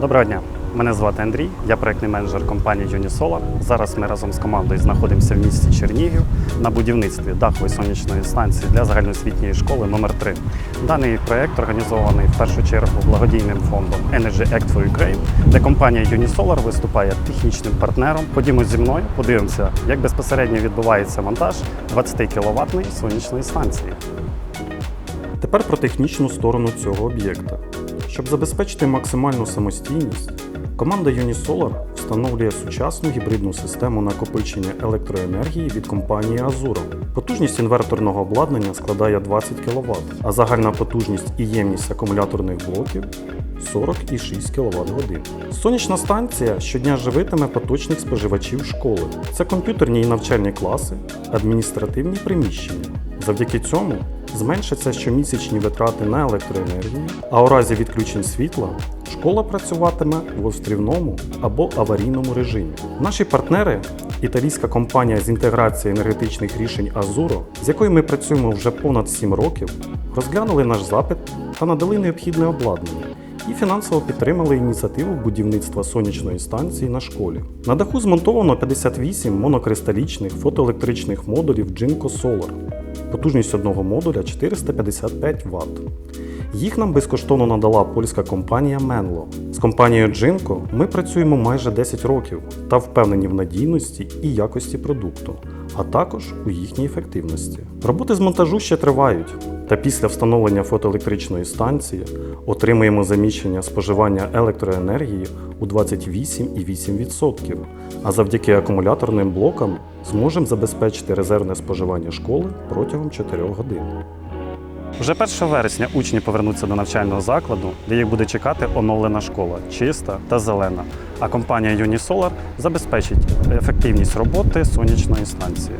Доброго дня. Мене звати Андрій, я проектний менеджер компанії Unisolar. Зараз ми разом з командою знаходимося в місті Чернігів на будівництві дахової сонячної станції для загальноосвітньої школи номер 3 Даний проект організований в першу чергу благодійним фондом Energy Act for Ukraine, де компанія Unisolar виступає технічним партнером. Ходімо зі мною, подивимося, як безпосередньо відбувається монтаж 20 кВт сонячної станції. Тепер про технічну сторону цього об'єкта. Щоб забезпечити максимальну самостійність, команда Unisolar встановлює сучасну гібридну систему накопичення електроенергії від компанії Azuro. Потужність інверторного обладнання складає 20 кВт, а загальна потужність і ємність акумуляторних блоків 40,6 кВт годин. Сонячна станція щодня живитиме поточних споживачів школи. Це комп'ютерні і навчальні класи, адміністративні приміщення. Завдяки цьому зменшаться щомісячні витрати на електроенергію, а у разі відключень світла школа працюватиме в острівному або аварійному режимі. Наші партнери італійська компанія з інтеграції енергетичних рішень Azuro, з якою ми працюємо вже понад 7 років, розглянули наш запит та надали необхідне обладнання і фінансово підтримали ініціативу будівництва сонячної станції на школі. На даху змонтовано 58 монокристалічних фотоелектричних модулів Jinko Solar. Потужність одного модуля 455 Вт. Їх нам безкоштовно надала польська компанія Menlo. З компанією Jinko ми працюємо майже 10 років та впевнені в надійності і якості продукту, а також у їхній ефективності. Роботи з монтажу ще тривають, та після встановлення фотоелектричної станції отримаємо заміщення споживання електроенергії у 28,8%, а завдяки акумуляторним блокам зможемо забезпечити резервне споживання школи протягом 4 годин. Вже 1 вересня учні повернуться до навчального закладу, де їх буде чекати оновлена школа, чиста та зелена. А компанія Unisolar забезпечить ефективність роботи сонячної станції.